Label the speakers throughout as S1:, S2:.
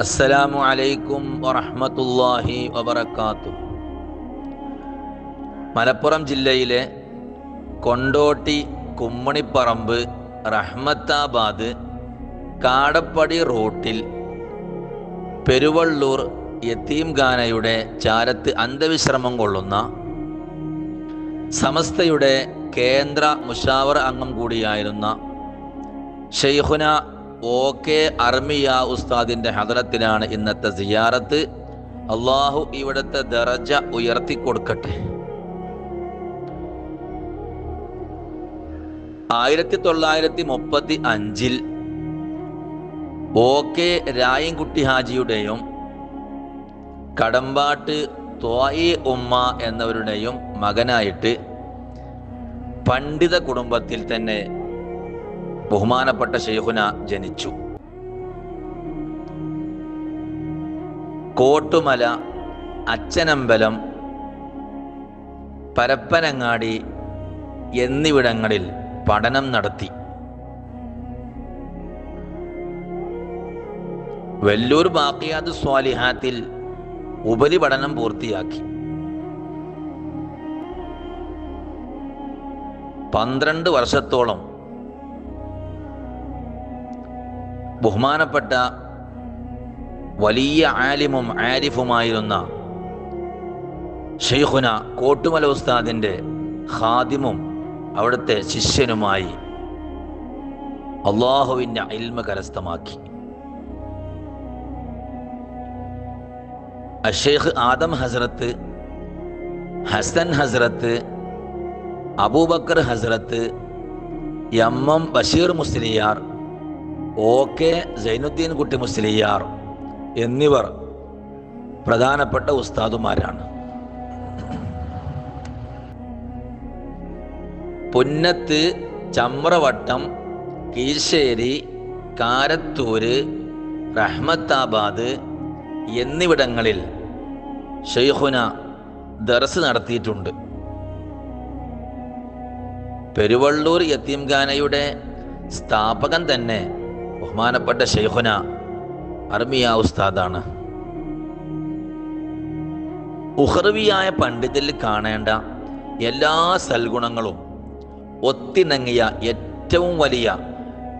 S1: അസ്സലാമു അലൈക്കും വറഹമത്തല്ലാഹി വബർക്കാത്തു മലപ്പുറം ജില്ലയിലെ കൊണ്ടോട്ടി കുമ്മണിപ്പറമ്പ് റഹ്മത്താബാദ് കാടപ്പടി റോട്ടിൽ പെരുവള്ളൂർ യത്തീംഖാനയുടെ ചാരത്ത് അന്തവിശ്രമം കൊള്ളുന്ന സമസ്തയുടെ കേന്ദ്ര മുഷാവർ അംഗം കൂടിയായിരുന്ന ഷെയ്ഖുന ഒ കെ അർമിയ ഉസ്താദിന്റെ ഹദരത്തിലാണ് ഇന്നത്തെ സിയാറത്ത്. അള്ളാഹു ഇവിടുത്തെ ദറജ ഉയർത്തി കൊടുക്കട്ടെ. ആയിരത്തി തൊള്ളായിരത്തി മുപ്പത്തി അഞ്ചിൽ ഒ കെ രായൻകുട്ടി ഹാജിയുടെയും കടമ്പാട്ട് തോയി ഉമ്മ എന്നവരുടെയും മകനായിട്ട് പണ്ഡിത കുടുംബത്തിൽ തന്നെ ബഹുമാനപ്പെട്ട ഷെയ്ഖുന ജനിച്ചു. കോട്ടുമല അച്ഛനമ്പലം പരപ്പനങ്ങാടി എന്നിവിടങ്ങളിൽ പഠനം നടത്തി. വെല്ലൂർ ബാക്കിയാത് സ്വാലിഹാത്തിൽ ഉപരിപഠനം പൂർത്തിയാക്കി. പന്ത്രണ്ട് വർഷത്തോളം ബഹുമാനപ്പെട്ട വലിയ ആലിമും ആരിഫുമായിരുന്ന ഷെയ്ഖുന കോട്ടുമല ഉസ്താദിന്റെ ഖാദിമും അവിടുത്തെ ശിഷ്യനുമായി അള്ളാഹുവിന്റെ അൽമ കരസ്ഥമാക്കി. അഷേഖ് ആദം ഹസ്രത്ത് Hasan Hazrat Abubakar Hazrat M M Basheer Musliyar O K Zainuddin Kutty Musliyar എന്നിവർ പ്രധാനപ്പെട്ട ഉസ്താദുമാരാണ്. പുന്നത്ത് ചമ്രവട്ടം കീശ്ശേരി കാരത്തൂര് റഹ്മത്താബാദ് എന്നിവിടങ്ങളിൽ ഷെയ്ഖുന ദർസ് നടത്തിയിട്ടുണ്ട്. പെരുവള്ളൂർ യത്തീംഖാനയുടെ സ്ഥാപകൻ തന്നെ ബഹുമാനപ്പെട്ട ഷെയ്ഖുന അർമിയ ഉസ്താദാണ്. ഉഹർവിയായ പണ്ഡിതിൽ കാണേണ്ട എല്ലാ സൽഗുണങ്ങളും ഒത്തിണങ്ങിയ ഏറ്റവും വലിയ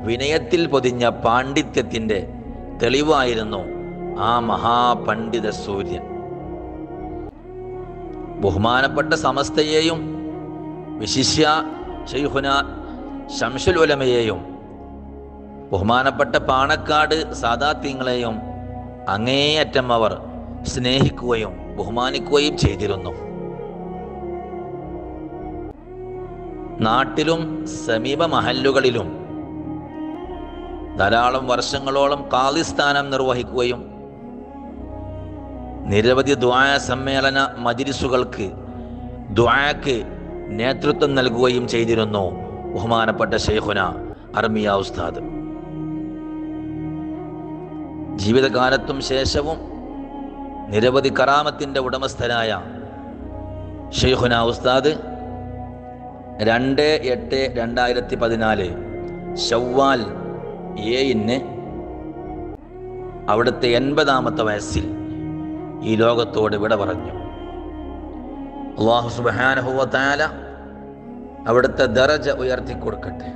S1: വിനയത്തിൽ പൊതിഞ്ഞ പാണ്ഡിത്യത്തിന്റെ തെളിവായിരുന്നു ആ മഹാപണ്ഡിത സൂര്യൻ. ബഹുമാനപ്പെട്ട സമസ്തയെയും വിശിഷ്യ ഷെയ്ഖുന ഷംഷുൽ ഉലമയെയും ബഹുമാനപ്പെട്ട പാണക്കാട് സാദാത്യങ്ങളെയും അങ്ങേയറ്റം അവർ സ്നേഹിക്കുകയും ബഹുമാനിക്കുകയും ചെയ്തിരുന്നു. നാട്ടിലും സമീപ മഹല്ലുകളിലും ധാരാളം വർഷങ്ങളോളം കാലിസ്ഥാനം നിർവഹിക്കുകയും നിരവധി ദ്വായ സമ്മേളന മജിരിസുകൾക്ക് ദ്വായക്ക് നേതൃത്വം നൽകുകയും ചെയ്തിരുന്നു ബഹുമാനപ്പെട്ട ഷെയ്ഖുന അർമിയ ഉസ്താദ്. ജീവിതകാലത്തും ശേഷവും നിരവധി കറാമത്തിന്റെ ഉടമസ്ഥനായ ഷെയ്ഖുന ഉസ്താദ് രണ്ട് എട്ട് രണ്ടായിരത്തി പതിനാല് ഷവ്വാൽ ഏയിന് അവിടുത്തെ എൺപതാമത്തെ വയസ്സിൽ ഈ ലോകത്തോട് വിട പറഞ്ഞു. അള്ളാഹു സുബാനഹുവത്താല അവിടുത്തെ ദറജ ഉയർത്തി കൊടുക്കട്ടെ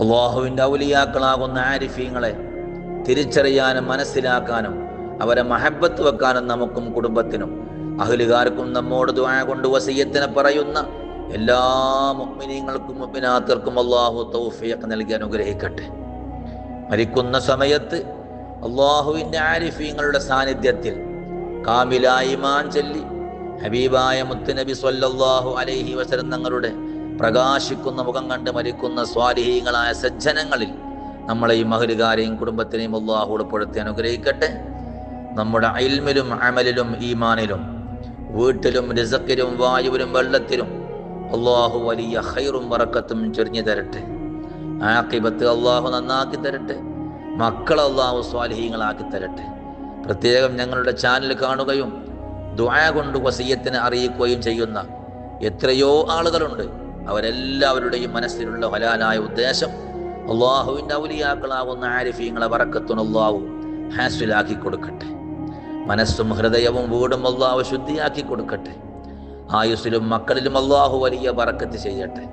S1: അള്ളാഹുവിന്റെ ഔലിയാക്കളാകുന്ന ആരിഫീങ്ങളെ തിരിച്ചറിയാനും മനസ്സിലാക്കാനും അവരെ മഹബത്ത് വെക്കാനും നമുക്കും കുടുംബത്തിനും. അഹലുകാർക്കും നമ്മോട് ദ്വായ കൊണ്ട് വസീയത്തിനെ പറയുന്ന എല്ലാ മുഗ്മിനീങ്ങൾക്കും മുഗ്മിനാത്തർക്കും അള്ളാഹു തൗഫിയൊക്കെ നൽകി അനുഗ്രഹിക്കട്ടെ. മരിക്കുന്ന സമയത്ത് അള്ളാഹുവിന്റെ ആരിഫീങ്ങളുടെ സാന്നിധ്യത്തിൽ കാമിലായി മാൻ ചൊല്ലി ഹബീബായ മുത്തുനബി സ്വല്ലല്ലാഹു അലൈഹി വസല്ലം തങ്ങളുടെ പ്രകാശിക്കുന്ന മുഖം കണ്ട് മരിക്കുന്ന സ്വാലിഹീങ്ങളായ സജ്ജനങ്ങളിൽ നമ്മളെയും മഹരുകാരെയും കുടുംബത്തിനെയും അള്ളാഹു ഉൾപ്പെടുത്തി അനുഗ്രഹിക്കട്ടെ. നമ്മുടെ അയിൽമിലും അമലിലും ഈമാനിലും വീട്ടിലും രസക്കിലും വായുവിലും വെള്ളത്തിലും അള്ളാഹു വലിയ ഹൈറും വറക്കത്തും ചൊരിഞ്ഞു തരട്ടെ. ആക്കിബത്ത് അള്ളാഹു നന്നാക്കി തരട്ടെ. മക്കൾ അള്ളാഹു സ്വാലിഹീങ്ങളാക്കി തരട്ടെ. പ്രത്യേകം ഞങ്ങളുടെ ചാനൽ കാണുകയും ദുആ കൊണ്ട് വസീയത്തിനെ അറിയിക്കുകയും ചെയ്യുന്ന എത്രയോ ആളുകളുണ്ട്. അവരെല്ലാവരുടെയും മനസ്സിലുള്ള ഹലാലായ ഉദ്ദേശം അള്ളാഹുവിന്റെ ഔലിയാക്കളാവുന്ന ആരിഫീങ്ങളെ വറക്കത്തുൻ അള്ളാഹു ഹാസിലാക്കി കൊടുക്കട്ടെ. മനസ്സും ഹൃദയവും വീടും അള്ളാഹു ശുദ്ധിയാക്കി കൊടുക്കട്ടെ. ആയുസ്സിലും മക്കളിലും അള്ളാഹു വലിയ വറക്കത്ത് ചെയ്യട്ടെ.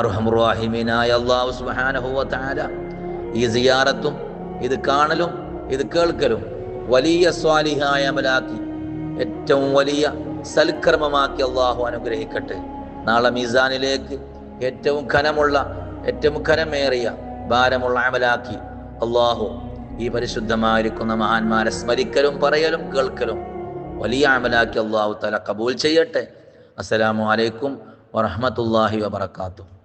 S1: അർഹമുറാഹിമീനായ അള്ളാഹു സുബ്ഹാനഹു തആല ഈ സിയാറത്തും ഇത് കാണലും ഇത് കേൾക്കലും വലിയ സ്വാലിഹായ അമലാക്കി ഏറ്റവും വലിയ സൽക്കർമ്മമാക്കി അള്ളാഹു അനുഗ്രഹിക്കട്ടെ. നാളെ മീസാനിലേക്ക് ഏറ്റവും ഖനമുള്ള ഏറ്റവും കരമേറിയ ഭാരമുള്ള അമലാക്കി അള്ളാഹു ഈ പരിശുദ്ധമായിരിക്കുന്ന മഹാന്മാരെ സ്മരിക്കലും പറയലും കേൾക്കലും വലിയ അമലാക്കി അള്ളാഹു തല കബൂൽ ചെയ്യട്ടെ. അസ്സലാമു അലൈക്കും വറഹ്മത്തുള്ളാഹി വബറകാതുഹു.